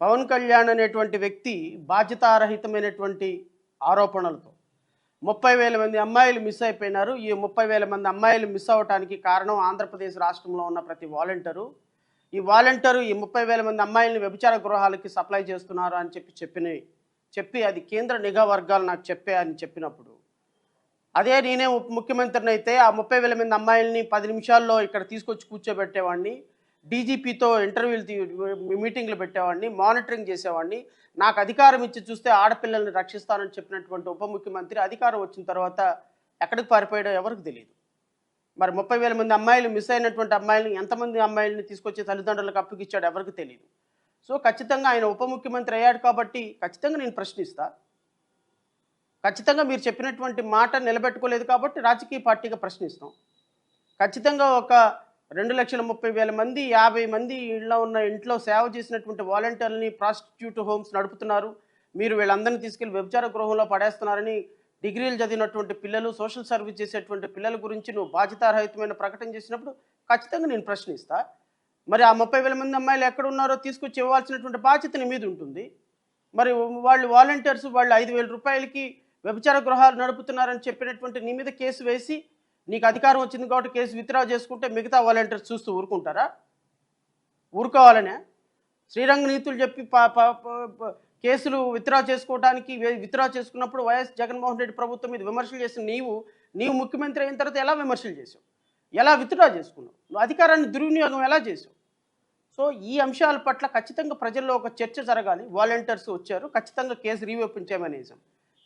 పవన్ కళ్యాణ్ అనేటువంటి వ్యక్తి బాధ్యతారహితమైనటువంటి ఆరోపణలతో ముప్పై వేల మంది అమ్మాయిలు మిస్ అయిపోయినారు. ఈ ముప్పై వేల మంది అమ్మాయిలు మిస్ అవ్వటానికి కారణం ఆంధ్రప్రదేశ్ రాష్ట్రంలో ఉన్న ప్రతి వాలంటీరు. ఈ వాలంటీరు ఈ ముప్పై వేల మంది అమ్మాయిలను వ్యభిచార గృహాలకి సప్లై చేస్తున్నారు అని చెప్పి చెప్పిన చెప్పి అది కేంద్ర నిఘా వర్గాలు నాకు చెప్పే అని చెప్పినప్పుడు అదే నేనే ముఖ్యమంత్రిని అయితే ఆ ముప్పై వేల మంది అమ్మాయిల్ని పది నిమిషాల్లో ఇక్కడ తీసుకొచ్చి కూర్చోబెట్టేవాడిని. డీజీపీతో ఇంటర్వ్యూలు తీ- మీటింగ్లు పెట్టేవాడిని మానిటరింగ్ చేసేవాడిని. నాకు అధికారం ఇచ్చి చూస్తే ఆడపిల్లల్ని రక్షిస్తానని చెప్పినటువంటి ఉప ముఖ్యమంత్రి అధికారం వచ్చిన తర్వాత ఎక్కడికి పారిపోయాడో ఎవరికి తెలియదు మరి ముప్పై వేల మంది అమ్మాయిలు మిస్ అయినటువంటి అమ్మాయిల్ని ఎంతమంది అమ్మాయిలని తీసుకొచ్చి తల్లిదండ్రులకు అప్పగిచ్చాడు ఎవరికి తెలియదు సో ఖచ్చితంగా ఆయన ఉప ముఖ్యమంత్రి అయ్యాడు కాబట్టి ఖచ్చితంగా నేను ప్రశ్నిస్తా. ఖచ్చితంగా మీరు చెప్పినటువంటి మాట నిలబెట్టుకోలేదు కాబట్టి రాజకీయ పార్టీగా ప్రశ్నిస్తాం. ఖచ్చితంగా ఒక రెండు లక్షల ముప్పై వేల మంది యాభై మంది ఇళ్ళలో ఉన్న ఇంట్లో సేవ చేసినటువంటి వాలంటీర్లని ప్రాస్టిట్యూట్ హోమ్స్ నడుపుతున్నారు. మీరు వీళ్ళందరినీ తీసుకెళ్ళి వ్యభిచార గృహంలో పడేస్తున్నారని డిగ్రీలు చదివినటువంటి పిల్లలు సోషల్ సర్వీస్ చేసేటువంటి పిల్లల గురించి నువ్వు బాధ్యతారహితమైన ప్రకటన చేసినప్పుడు ఖచ్చితంగా నేను ప్రశ్నిస్తా. మరి ఆ ముప్పై వేల మంది అమ్మాయిలు ఎక్కడ ఉన్నారో తీసుకొచ్చి ఇవ్వాల్సినటువంటి బాధ్యత నీ మీద ఉంటుంది. మరి వాళ్ళు వాలంటీర్స్ వాళ్ళు ఐదు వేల రూపాయలకి వ్యభిచార గృహాలు నడుపుతున్నారని చెప్పినటువంటి నీ మీద కేసు వేసి నీకు అధికారం వచ్చింది కాబట్టి కేసు విత్డ్రా చేసుకుంటే మిగతా వాలంటీర్స్ చూస్తూ ఊరుకుంటారా? ఊరుకోవాలనే? శ్రీరంగ నీతులు చెప్పి కేసులు విత్డ్రా చేసుకోవడానికి విత్డ్రా చేసుకున్నప్పుడు వైఎస్ జగన్మోహన్ రెడ్డి ప్రభుత్వం మీద విమర్శలు చేసిన నీవు నీవు ముఖ్యమంత్రి అయిన తర్వాత ఎలా విమర్శలు చేసావు ఎలా విత్డ్రా చేసుకున్నావు? నువ్వు అధికారాన్ని దుర్వినియోగం ఎలా చేసావు సో ఈ అంశాల పట్ల ఖచ్చితంగా ప్రజల్లో ఒక చర్చ జరగాలి. వాలంటీర్స్ వచ్చారు. ఖచ్చితంగా కేసు రీఓపెన్ చేయమని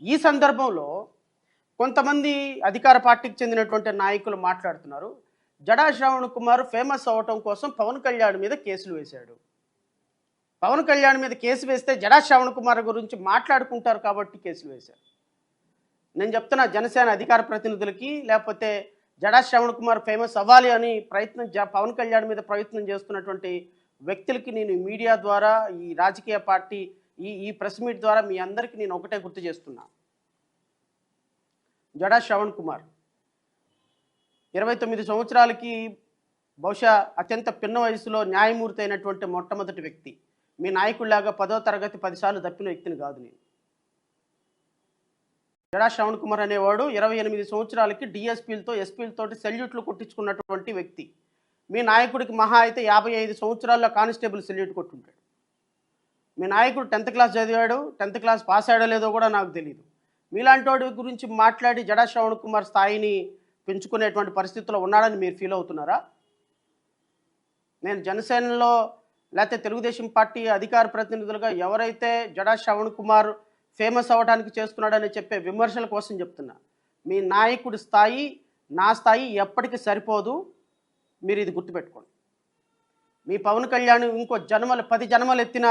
ఈ సందర్భంలో కొంతమంది అధికార పార్టీకి చెందినటువంటి నాయకులు మాట్లాడుతున్నారు. జడా శ్రావణ్ కుమార్ ఫేమస్ అవ్వటం కోసం పవన్ కళ్యాణ్ మీద కేసులు వేశాడు. పవన్ కళ్యాణ్ మీద కేసు వేస్తే జడా శ్రావణ్ కుమార్ గురించి మాట్లాడుకుంటారు కాబట్టి కేసులు వేశారు. నేను చెప్తున్నా జనసేన అధికార ప్రతినిధులకి లేకపోతే జడా శ్రవణ్ కుమార్ ఫేమస్ అవ్వాలి అని ప్రయత్నం పవన్ కళ్యాణ్ మీద ప్రయత్నం చేస్తున్నటువంటి వ్యక్తులకి నేను మీడియా ద్వారా ఈ రాజకీయ పార్టీ ఈ ఈ ప్రెస్ మీట్ ద్వారా మీ అందరికీ నేను ఒకటే గుర్తు చేస్తున్నా. జడా శ్రవణ్ కుమార్. ఇరవై తొమ్మిది సంవత్సరాలకి బహుశా అత్యంత పిన్న వయసులో న్యాయమూర్తి అయినటువంటి మొట్టమొదటి వ్యక్తి. మీ నాయకుడిలాగా పదో తరగతి పదిసార్లు తప్పిన వ్యక్తిని కాదు నేను. జడా శ్రవణ్ కుమార్ అనేవాడు ఇరవై ఎనిమిది సంవత్సరాలకి డిఎస్పీలతో ఎస్పీలతో సెల్యూట్లు కొట్టించుకున్నటువంటి వ్యక్తి. మీ నాయకుడికి మహా అయితే యాభై ఐదు సంవత్సరాల్లో కానిస్టేబుల్ సెల్యూట్ కొట్టుంటాడు. మీ నాయకుడు టెన్త్ క్లాస్ చదివాడు టెన్త్ క్లాస్ పాస్ అయ్యాడో లేదో కూడా నాకు తెలియదు మీలాంటి గురించి మాట్లాడి జడా శ్రవణ్ కుమార్ స్థాయిని పెంచుకునేటువంటి పరిస్థితిలో ఉన్నాడని మీరు ఫీల్ అవుతున్నారా? నేను జనసేనలో లేకపోతే తెలుగుదేశం పార్టీ అధికార ప్రతినిధులుగా ఎవరైతే జడా శ్రవణ్ కుమార్ ఫేమస్ అవ్వడానికి చేస్తున్నాడని చెప్పే విమర్శల కోసం చెప్తున్నా. మీ నాయకుడి స్థాయి నా స్థాయి ఎప్పటికీ సరిపోదు. మీరు ఇది గుర్తుపెట్టుకోండి. మీ పవన్ కళ్యాణ్ ఇంకో జన్మలు పది జన్మలు ఎత్తిన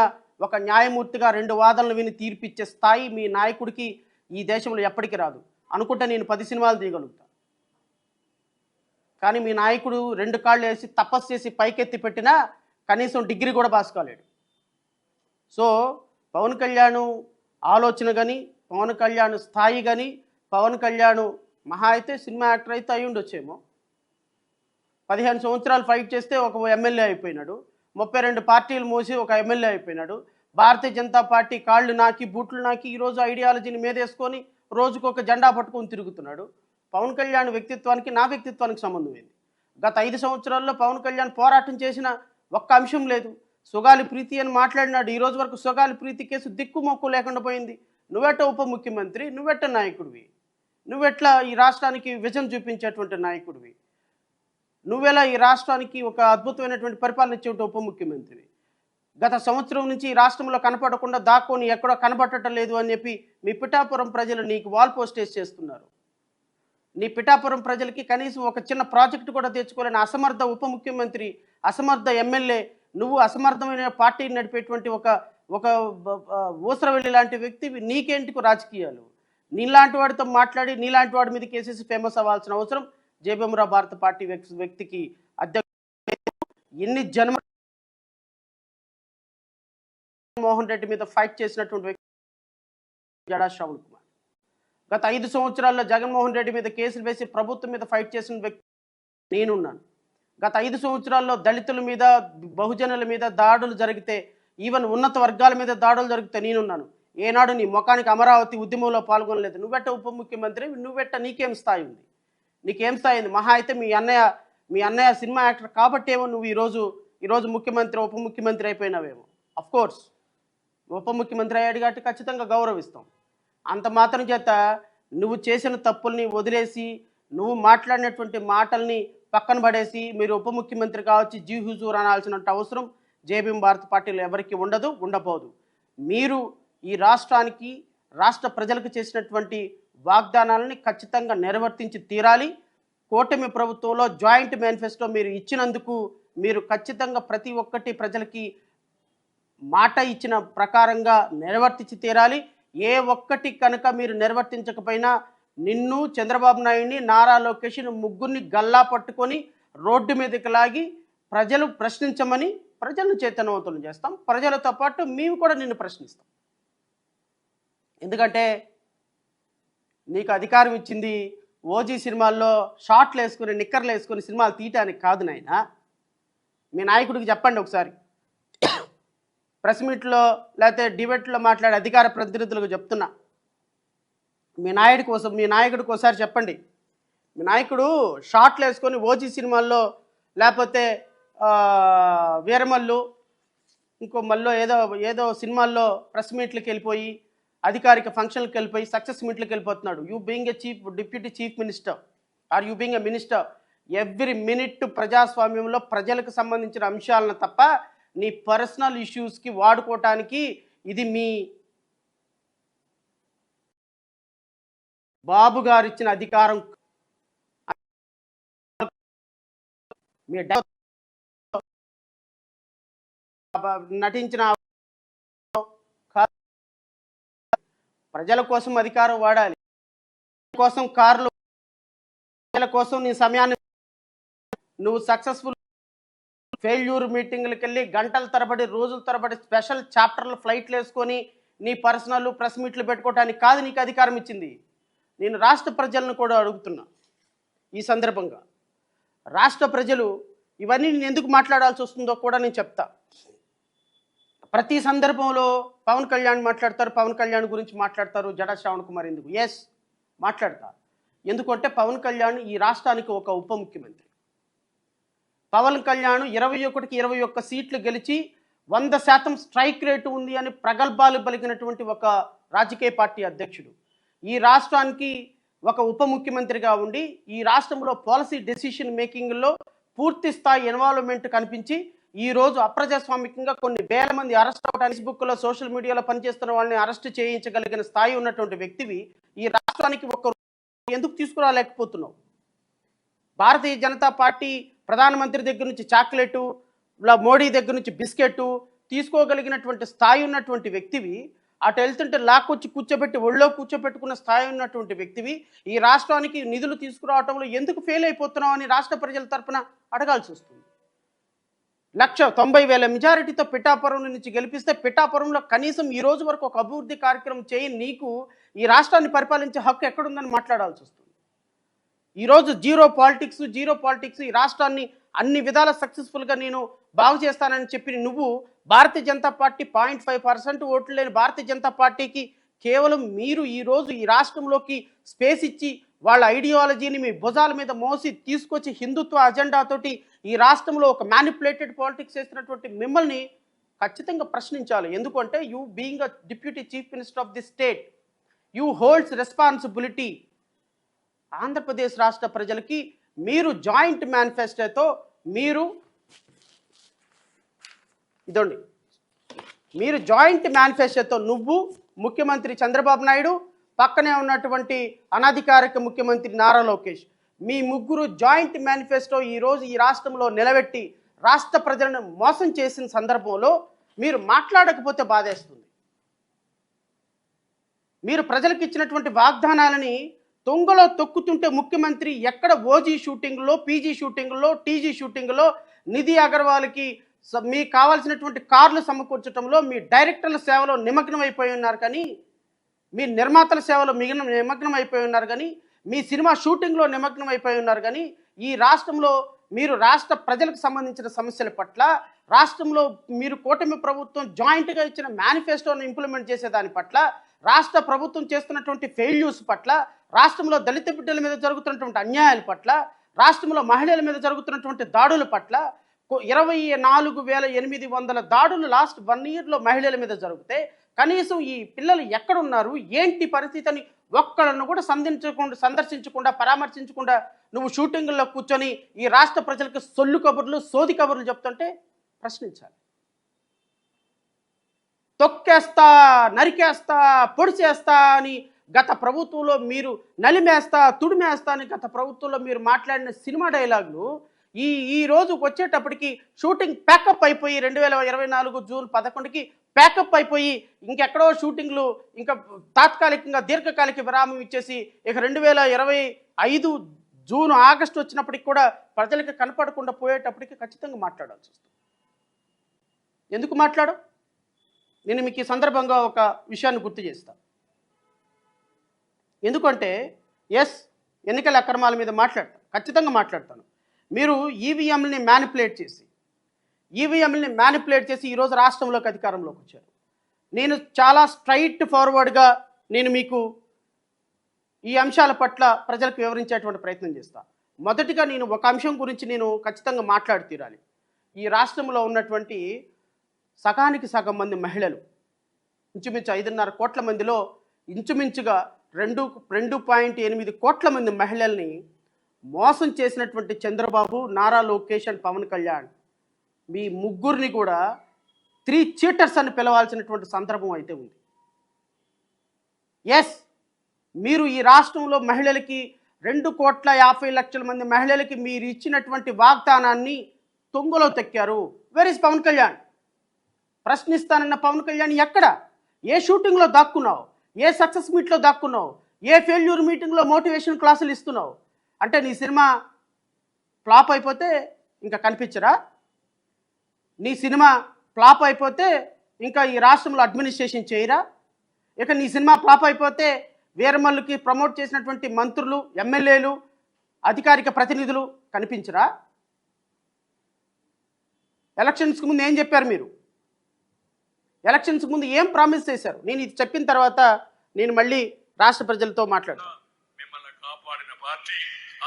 ఒక న్యాయమూర్తిగా రెండు వాదనలు విని తీర్పిచ్చే స్థాయి మీ నాయకుడికి ఈ దేశంలో ఎప్పటికీ రాదు. అనుకుంటే నేను పది సినిమాలు తీయగలుగుతా. కానీ మీ నాయకుడు రెండు కాళ్ళు వేసి తపస్సు చేసి పైకెత్తి పెట్టినా కనీసం డిగ్రీ కూడా పాస్ కాలేడు. సో పవన్ కళ్యాణ్ ఆలోచన కానీ పవన్ కళ్యాణ్ స్థాయి కానీ పవన్ కళ్యాణ్ మహా అయితే సినిమా యాక్టర్ అయితే అయి ఉండొచ్చేమో. పదిహేను సంవత్సరాలు ఫైట్ చేస్తే ఒక ఎమ్మెల్యే అయిపోయినాడు. ముప్పై రెండు పార్టీలు మూసి ఒక ఎమ్మెల్యే అయిపోయినాడు. భారతీయ జనతా పార్టీ కాళ్ళు నాకి బూట్లు నాకి ఈరోజు ఐడియాలజీని మీదేసుకొని రోజుకొక జెండా పట్టుకొని తిరుగుతున్నాడు. పవన్ కళ్యాణ్ వ్యక్తిత్వానికి నా వ్యక్తిత్వానికి సంబంధం ఏంది? గత ఐదు సంవత్సరాల్లో పవన్ కళ్యాణ్ పోరాటం చేసిన ఒక్క అంశం లేదు. సుగాలి ప్రీతి అని మాట్లాడినాడు. ఈ రోజు వరకు సుగాలి ప్రీతి కేసు దిక్కు మొక్కు లేకుండా పోయింది. నువ్వెట్ట ఉప ముఖ్యమంత్రి నువ్వెట్ట నాయకుడివి? నువ్వెట్లా ఈ రాష్ట్రానికి విజన్ చూపించేటువంటి నాయకుడివి? నువ్వెలా ఈ రాష్ట్రానికి ఒక అద్భుతమైనటువంటి పరిపాలన ఇచ్చేటువంటి ఉప ముఖ్యమంత్రివి? గత సంవత్సరం నుంచి రాష్ట్రంలో కనపడకుండా దాక్కొని ఎక్కడో కనబడటం లేదు అని చెప్పి మీ పిఠాపురం ప్రజలు నీకు వాల్ పోస్టేజ్ చేస్తున్నారు. నీ పిఠాపురం ప్రజలకి కనీసం ఒక చిన్న ప్రాజెక్టు కూడా తెచ్చుకోలేని అసమర్థ ఉప ముఖ్యమంత్రి అసమర్థ ఎమ్మెల్యే నువ్వు అసమర్థమైన పార్టీని నడిపేటువంటి ఒక ఒక ఊసరవెల్లి లాంటి వ్యక్తి నీకేంటికు రాజకీయాలు? నీలాంటి వాడితో మాట్లాడి నీలాంటి వాడి మీద కేసేసి ఫేమస్ అవ్వాల్సిన అవసరం జేబీఎంరావు భారత పార్టీ వ్యక్తికి. అధ్యక్ష ఎన్ని జన్మ మోహన్ రెడ్డి మీద ఫైట్ చేసినటువంటి వ్యక్తి జడా శ్రవణ్ కుమార్. గత ఐదు సంవత్సరాల్లో జగన్మోహన్ రెడ్డి మీద కేసులు వేసి ప్రభుత్వం మీద ఫైట్ చేసిన వ్యక్తి నేనున్నాను. గత ఐదు సంవత్సరాల్లో దళితుల మీద బహుజనుల మీద దాడులు జరిగితే ఈవెన్ ఉన్నత వర్గాల మీద దాడులు జరిగితే నేనున్నాను. ఏనాడు నీ ముఖానికి అమరావతి ఉద్యమంలో పాల్గొనలేదు. నువ్వెట్ట ఉప ముఖ్యమంత్రి? నువ్వెట్ట నీకేం స్థాయి ఉంది? నీకేం స్థాయి ఉంది? మహా అయితే మీ అన్నయ్య మీ అన్నయ్య సినిమా యాక్టర్ కాబట్టేమో నువ్వు ఈరోజు ఈరోజు ముఖ్యమంత్రి ఉప ముఖ్యమంత్రి అయిపోయినావేమో. అఫ్ కోర్స్ ఉప ముఖ్యమంత్రి అయ్యాడు కాబట్టి ఖచ్చితంగా గౌరవిస్తాం. అంత మాత్రం చేత నువ్వు చేసిన తప్పుల్ని వదిలేసి నువ్వు మాట్లాడినటువంటి మాటల్ని పక్కన పడేసి మీరు ఉప ముఖ్యమంత్రి కావచ్చు జీ హుజూర్ అనాల్సిన అవసరం జేబీఎం భారత పార్టీలో ఎవరికి ఉండదు ఉండబోదు. మీరు ఈ రాష్ట్రానికి రాష్ట్ర ప్రజలకు చేసినటువంటి వాగ్దానాలని ఖచ్చితంగా నిర్వర్తించి తీరాలి. కూటమి ప్రభుత్వంలో జాయింట్ మేనిఫెస్టో మీరు ఇచ్చినందుకు మీరు ఖచ్చితంగా ప్రతి ఒక్కటి ప్రజలకి మాట ఇచ్చిన ప్రకారంగా నిర్వర్తించి తీరాలి. ఏ ఒక్కటి కనుక మీరు నిర్వర్తించకపోయినా నిన్ను చంద్రబాబు నాయుడిని నారా లోకేష్ని ముగ్గురిని గల్లా పట్టుకొని రోడ్డు మీదకి లాగి ప్రజలు ప్రశ్నించమని ప్రజలను చైతన్యవంతులు చేస్తాం. ప్రజలతో పాటు మేము కూడా నిన్ను ప్రశ్నిస్తాం. ఎందుకంటే నీకు అధికారం ఇచ్చింది ఓజీ సినిమాల్లో షార్ట్లు వేసుకుని నిక్కర్లు వేసుకుని సినిమాలు తీయటానికి కాదు నాయన. మీ నాయకుడికి చెప్పండి ఒకసారి. ప్రెస్ మీట్లో లేకపోతే డిబేట్లో మాట్లాడే అధికార ప్రతినిధులకు చెప్తున్నా. మీ నాయుడు కోసం మీ నాయకుడికి ఒకసారి చెప్పండి. మీ నాయకుడు షార్ట్లు వేసుకొని ఓజీ సినిమాల్లో లేకపోతే వీరమల్లు ఇంకో మళ్ళీ ఏదో ఏదో సినిమాల్లో ప్రెస్ మీట్లకు వెళ్ళిపోయి అధికారిక ఫంక్షన్లకు వెళ్ళిపోయి సక్సెస్ మీట్లకు వెళ్ళిపోతున్నాడు. You being a chief deputy chief minister are you being a minister every minute ప్రజాస్వామ్యంలో ప్రజలకు సంబంధించిన అంశాలను తప్ప నీ పర్సనల్ ఇష్యూస్కి వాడుకోవటానికి ఇది మీ బాబు గారు ఇచ్చిన అధికారం. మీ నటించిన ప్రజల కోసం అధికారం వాడాలి. కోసం కార్లు ప్రజల కోసం నీ సమయాన్ని నువ్వు సక్సెస్ఫుల్ ఫెయిల్యూర్ మీటింగ్లకు వెళ్ళి గంటల తరబడి రోజుల తరబడి స్పెషల్ చాప్టర్లు ఫ్లైట్లు వేసుకొని నీ పర్సనల్ ప్రెస్ మీట్లు పెట్టుకోవటానికి కాదు నీకు అధికారం ఇచ్చింది. నేను రాష్ట్ర ప్రజలను కూడా అడుగుతున్నా ఈ సందర్భంగా. రాష్ట్ర ప్రజలు ఇవన్నీ నేను ఎందుకు మాట్లాడాల్సి వస్తుందో కూడా నేను చెప్తా. ప్రతి సందర్భంలో పవన్ కళ్యాణ్ మాట్లాడతారు పవన్ కళ్యాణ్ గురించి మాట్లాడతారు జడా శ్రావణ్ కుమార్ ఎందుకు? ఎస్ మాట్లాడతారు ఎందుకంటే పవన్ కళ్యాణ్ ఈ రాష్ట్రానికి ఒక ఉప ముఖ్యమంత్రి. పవన్ కళ్యాణ్ ఇరవై ఒకటికి ఇరవై ఒక్క సీట్లు గెలిచి వంద శాతం స్ట్రైక్ రేటు ఉంది అని ప్రగల్భాలు పలికినటువంటి ఒక రాజకీయ పార్టీ అధ్యక్షుడు. ఈ రాష్ట్రానికి ఒక ఉప ముఖ్యమంత్రిగా ఉండి ఈ రాష్ట్రంలో పాలసీ డెసిషన్ మేకింగ్లో పూర్తి స్థాయి ఇన్వాల్వ్మెంట్ కనిపించి ఈ రోజు అప్రజాస్వామికంగా కొన్ని వేల మంది అరెస్ట్ అవడానికి ఫేస్బుక్లో సోషల్ మీడియాలో పనిచేస్తున్న వాళ్ళని అరెస్ట్ చేయించగలిగిన స్థాయి ఉన్నటువంటి వ్యక్తివి ఈ రాష్ట్రానికి ఒక ఎందుకు తీసుకురాలేకపోతున్నావు? భారతీయ జనతా పార్టీ ప్రధానమంత్రి దగ్గర నుంచి చాక్లెటు ఇలా మోడీ దగ్గర నుంచి బిస్కెట్ తీసుకోగలిగినటువంటి స్థాయి ఉన్నటువంటి వ్యక్తివి అటు వెళ్తుంటే లాక్కొచ్చి కూర్చోబెట్టి ఒళ్ళో కూర్చోబెట్టుకున్న స్థాయి ఉన్నటువంటి వ్యక్తివి ఈ రాష్ట్రానికి నిధులు తీసుకురావటంలో ఎందుకు ఫెయిల్ అయిపోతున్నావు అని రాష్ట్ర ప్రజల తరపున అడగాల్సి వస్తుంది. లక్ష తొంభై వేల మెజారిటీతో పిఠాపురం నుంచి గెలిపిస్తే పిఠాపురంలో కనీసం ఈ రోజు వరకు ఒక అభివృద్ధి కార్యక్రమం చేయి నీకు ఈ రాష్ట్రాన్ని పరిపాలించే హక్కు ఎక్కడుందని మాట్లాడాల్సి వస్తుంది. ఈరోజు జీరో పాలిటిక్స్ జీరో పాలిటిక్స్ ఈ రాష్ట్రాన్ని అన్ని విధాల సక్సెస్ఫుల్గా నేను బాగు చేస్తానని చెప్పి నువ్వు Bharatiya Janata party point five percent ఓట్లు లేని భారతీయ జనతా పార్టీకి కేవలం మీరు ఈరోజు ఈ రాష్ట్రంలోకి స్పేస్ ఇచ్చి వాళ్ళ ఐడియాలజీని మీ భుజాల మీద మోసి తీసుకొచ్చి హిందుత్వ అజెండాతోటి ఈ రాష్ట్రంలో ఒక మ్యానిపులేటెడ్ పాలిటిక్స్ చేసినటువంటి మిమ్మల్ని ఖచ్చితంగా ప్రశ్నించాలి. ఎందుకంటే you being a deputy chief minister of the state you holds responsibility Andhra Pradesh రాష్ట్ర ప్రజలకి మీరు జాయింట్ మేనిఫెస్టోతో మీరు ఇదండి. మీరు జాయింట్ మేనిఫెస్టోతో నువ్వు ముఖ్యమంత్రి చంద్రబాబు నాయుడు పక్కనే ఉన్నటువంటి అనధికారిక ముఖ్యమంత్రి నారా లోకేష్ మీ ముగ్గురు జాయింట్ మేనిఫెస్టో ఈరోజు ఈ రాష్ట్రంలో నిలబెట్టి రాష్ట్ర ప్రజలను మోసం చేసిన సందర్భంలో మీరు మాట్లాడకపోతే బాధేస్తుంది. మీరు ప్రజలకు ఇచ్చినటువంటి వాగ్దానాలని తొంగలో తొక్కుతుంటే ముఖ్యమంత్రి ఎక్కడ ఓజీ షూటింగ్లో పీజీ షూటింగ్లో టీజీ షూటింగ్లో నిధి అగర్వాల్కి మీకు కావాల్సినటువంటి కార్లు సమకూర్చడంలో మీ డైరెక్టర్ల సేవలో నిమగ్నం అయిపోయి ఉన్నారు కానీ మీ నిర్మాతల సేవలో మిగిలిన నిమగ్నం అయిపోయి ఉన్నారు కానీ మీ సినిమా షూటింగ్లో నిమగ్నం అయిపోయి ఉన్నారు కానీ ఈ రాష్ట్రంలో మీరు రాష్ట్ర ప్రజలకు సంబంధించిన సమస్యల పట్ల రాష్ట్రంలో మీరు కూటమి ప్రభుత్వం జాయింట్గా ఇచ్చిన మేనిఫెస్టోను ఇంప్లిమెంట్ చేసే దాని పట్ల రాష్ట్ర ప్రభుత్వం చేస్తున్నటువంటి ఫెయిల్యూర్స్ పట్ల రాష్ట్రంలో దళిత బిడ్డల మీద జరుగుతున్నటువంటి అన్యాయాల పట్ల రాష్ట్రంలో మహిళల మీద జరుగుతున్నటువంటి దాడుల పట్ల ఇరవై నాలుగు వేల ఎనిమిది వందల దాడులు లాస్ట్ వన్ ఇయర్లో మహిళల మీద జరిగితే కనీసం ఈ పిల్లలు ఎక్కడున్నారు ఏంటి పరిస్థితి అని ఒక్కళ్ళను కూడా సంధించకుండా సందర్శించకుండా పరామర్శించకుండా నువ్వు షూటింగ్లో కూర్చొని ఈ రాష్ట్ర ప్రజలకు సొల్లు కబుర్లు సోది కబుర్లు చెప్తుంటే ప్రశ్నించాలి. తొక్కేస్తా నరికేస్తా పొడిచేస్తా అని గత ప్రభుత్వంలో మీరు నలిమేస్తా తుడిమేస్తా అని గత ప్రభుత్వంలో మీరు మాట్లాడిన సినిమా డైలాగులు ఈ ఈ రోజుకి వచ్చేటప్పటికి షూటింగ్ ప్యాకప్ అయిపోయి రెండు వేల ఇరవై నాలుగు జూన్ పదకొండుకి ప్యాకప్ అయిపోయి ఇంకెక్కడో షూటింగ్లు ఇంకా తాత్కాలికంగా దీర్ఘకాలిక విరామం ఇచ్చేసి ఇక రెండు వేల ఇరవై ఐదు జూన్ ఆగస్టు వచ్చినప్పటికి కూడా ప్రజలకు కనపడకుండా పోయేటప్పటికి ఖచ్చితంగా మాట్లాడాల్సి వస్తుంది. ఎందుకు మాట్లాడు నేను మీకు ఈ సందర్భంగా ఒక విషయాన్ని గుర్తు చేస్తాను ఎందుకంటే ఎస్ ఎన్నికల అక్రమాల మీద మాట్లాడతాను ఖచ్చితంగా మాట్లాడతాను. మీరు ఈవీఎంని మ్యానిపులేట్ చేసి ఈవీఎంని మ్యానిపులేట్ చేసి ఈరోజు రాష్ట్రంలోకి అధికారంలోకి వచ్చారు. నేను చాలా స్ట్రైట్ ఫార్వర్డ్గా నేను మీకు ఈ అంశాల పట్ల ప్రజలకు వివరించేటువంటి ప్రయత్నం చేస్తా. మొదటిగా నేను ఒక అంశం గురించి నేను ఖచ్చితంగా మాట్లాడి తీరాలి. ఈ రాష్ట్రంలో ఉన్నటువంటి సగానికి సగం మంది మహిళలు ఇంచుమించు ఐదున్నర కోట్ల మందిలో ఇంచుమించుగా రెండు రెండు పాయింట్ ఎనిమిది కోట్ల మంది మహిళల్ని మోసం చేసినటువంటి చంద్రబాబు నారా లోకేష్ అండ్ పవన్ కళ్యాణ్. మీ ముగ్గురిని కూడా త్రీ చీటర్స్ అని పిలవాల్సినటువంటి సందర్భం అయితే ఉంది. ఎస్ మీరు ఈ రాష్ట్రంలో మహిళలకి రెండు కోట్ల యాభై లక్షల మంది మహిళలకి మీరు ఇచ్చినటువంటి వాగ్దానాన్ని తొంగలో తెక్కారు. Where is Pawan Kalyan? ప్రశ్నిస్తానన్న Pawan Kalyan ఎక్కడ? ఏ షూటింగ్లో దాక్కున్నావు? ఏ సక్సెస్ మీట్లో దాక్కున్నావు? ఏ ఫెయిల్యూర్ మీటింగ్లో మోటివేషన్ క్లాసులు ఇస్తున్నావు? అంటే నీ సినిమా ఫ్లాప్ అయిపోతే ఇంకా కనిపించరా? నీ సినిమా ఫ్లాప్ అయిపోతే ఇంకా ఈ రాష్ట్రంలో అడ్మినిస్ట్రేషన్ చేయరా? ఇక నీ సినిమా ఫ్లాప్ అయిపోతే వీరమల్లుకి ప్రమోట్ చేసినటువంటి మంత్రులు ఎమ్మెల్యేలు అధికారిక ప్రతినిధులు కనిపించరా? ఎలక్షన్స్కి ముందు ఏం చెప్పారు మీరు? ఎలక్షన్స్ ముందు ఏం ప్రామిస్ చేశారు? నేను ఇది చెప్పిన తర్వాత నేను మళ్ళీ రాష్ట్ర ప్రజలతో మాట్లాడతాను మిమ్మల్ని కాపాడిన పార్టీ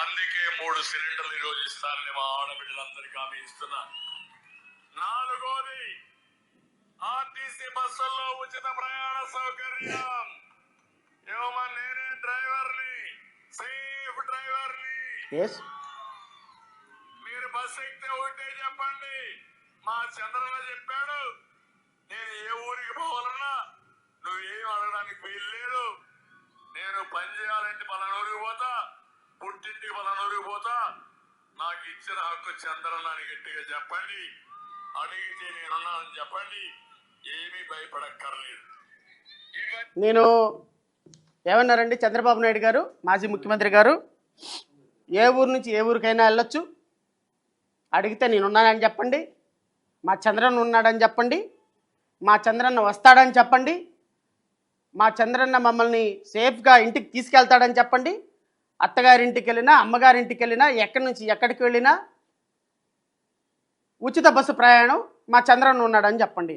అందుకే మూడు సిలిండర్లు ఈరోజు ఇస్తారని మా ఆడబిడ్డలందరికీ హామీ ఇస్తున్నా. నాలుగోది ఆర్టీసీ బస్సుల్లో ఉచిత ప్రయాణ సౌకర్యం. నేనే డ్రైవర్ని సేఫ్ డ్రైవర్ని. మీరు బస్సు ఎక్కితే చెప్పండి. మా చంద్రన్న చెప్పాడు నేను ఏ ఊరికి పోవాలన్నా నువ్వేం అడగడానికి వీల్లేదు. నేను పని చేయాలంటే పలానూరికి పోతా పుట్టింటికి పలానూరికి పోతా. నాకు ఇచ్చిన హక్కు చంద్రన్న అని గట్టిగా చెప్పండి. అడిగితే నేనున్నానని చెప్పండి. ఏమీ భయపడక్కర్లేదు. నేను ఏమన్నారండి చంద్రబాబు నాయుడు గారు మాజీ ముఖ్యమంత్రి గారు. ఏ ఊరు నుంచి ఏ ఊరికైనా వెళ్ళొచ్చు. అడిగితే నేనున్నానని చెప్పండి. మా చంద్రన్ ఉన్నాడని చెప్పండి. మా చంద్రన్న వస్తాడని చెప్పండి. మా చంద్రన్న మమ్మల్ని సేఫ్గా ఇంటికి తీసుకెళ్తాడని చెప్పండి. అత్తగారింటికి వెళ్ళినా అమ్మగారింటికి వెళ్ళినా ఎక్కడి నుంచి ఎక్కడికి వెళ్ళినా ఉచిత బస్సు ప్రయాణం మా చంద్రన్న ఉన్నాడని చెప్పండి.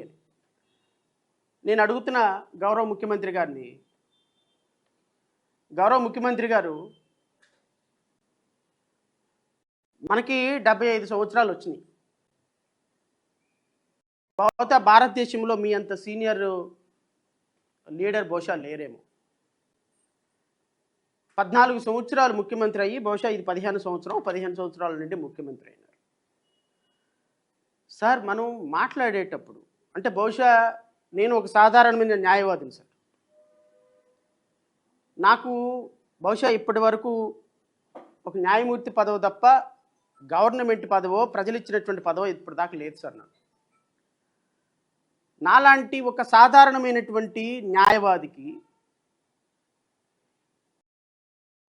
నేను అడుగుతున్న గౌరవ ముఖ్యమంత్రి గారిని గౌరవ ముఖ్యమంత్రి గారు మనకి డెబ్బై ఐదు సంవత్సరాలు వచ్చినాయి. బహుశా భారతదేశంలో మీ అంత సీనియర్ లీడర్ బహుశా లేరేమో. పద్నాలుగు సంవత్సరాలు ముఖ్యమంత్రి అయ్యి బహుశా ఇది పదిహేను సంవత్సరం పదిహేను సంవత్సరాల నుండి ముఖ్యమంత్రి అయినారు. సార్ మనం మాట్లాడేటప్పుడు అంటే బహుశా నేను ఒక సాధారణమైన న్యాయవాదిని సార్. నాకు బహుశా ఇప్పటి వరకు ఒక న్యాయమూర్తి పదవి తప్ప గవర్నమెంట్ పదవో ప్రజలు ఇచ్చినటువంటి పదవో ఇప్పటిదాకా లేదు సార్ నాకు. నాలాంటి ఒక సాధారణమైనటువంటి న్యాయవాదికి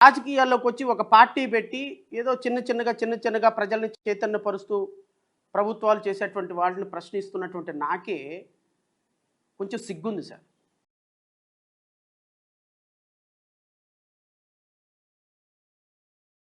రాజకీయాల్లోకి వచ్చి ఒక పార్టీ పెట్టి ఏదో చిన్న చిన్నగా చిన్న చిన్నగా ప్రజల్ని చైతన్యపరుస్తూ ప్రభుత్వాలు చేసేటువంటి వాళ్ళని ప్రశ్నిస్తున్నటువంటి నాకే కొంచెం సిగ్గుంది సార్.